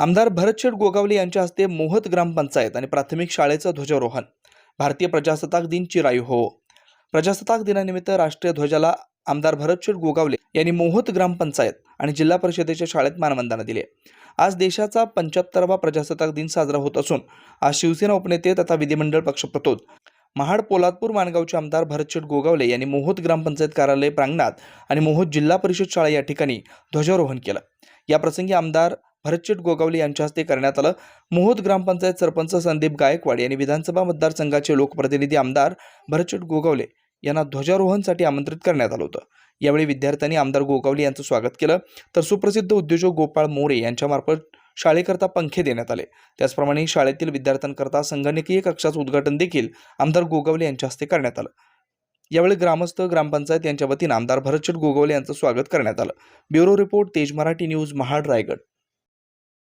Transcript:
आमदार भरतशेठ गोगावले यांच्या हस्ते मोहत ग्रामपंचायत आणि प्राथमिक शाळेचं ध्वजारोहण. भारतीय प्रजासत्ताक दिन चिरायू हो. प्रजासत्ताक दिनानिमित्त राष्ट्रीय ध्वजाला आमदार भरतशेठ गोगावले यांनी मोहत ग्रामपंचायत आणि जिल्हा परिषदेच्या शाळेत मानवंदना दिली. आज देशाचा पंच्याहत्तरावा प्रजासत्ताक दिन साजरा होत असून आज शिवसेना उपनेते तथा विधिमंडळ पक्षप्रतोद. महाड पोलादपूर माणगावचे आमदार भरतशेठ गोगावले यांनी मोहोत ग्रामपंचायत कार्यालय प्रांगणात आणि मोहोत जिल्हा परिषद शाळा या ठिकाणी ध्वजारोहण केलं. या प्रसंगी आमदार भरतशेठ गोगावले यांच्या हस्ते करण्यात आलं. मोहोत ग्रामपंचायत सरपंच संदीप गायकवाड यांनी विधानसभा मतदारसंघाचे लोकप्रतिनिधी आमदार भरतशेठ गोगावले यांना ध्वजारोहणसाठी आमंत्रित करण्यात आलं होतं. यावेळी विद्यार्थ्यांनी आमदार गोगावले यांचं स्वागत केलं. तर सुप्रसिद्ध उद्योजक गोपाळ मोरे यांच्यामार्फत शाळेकरता पंखे देण्यात आले. त्याचप्रमाणे शाळेतील विद्यार्थ्यांकरता संगणकीय कक्षाचं उद्घाटन देखील आमदार गोगावले यांच्या हस्ते करण्यात आलं. यावेळी ग्रामस्थ ग्रामपंचायत यांच्या वतीनं आमदार भरतशेठ गोगावले यांचं स्वागत करण्यात आलं. ब्युरो रिपोर्ट तेज मराठी न्यूज महाड रायगड.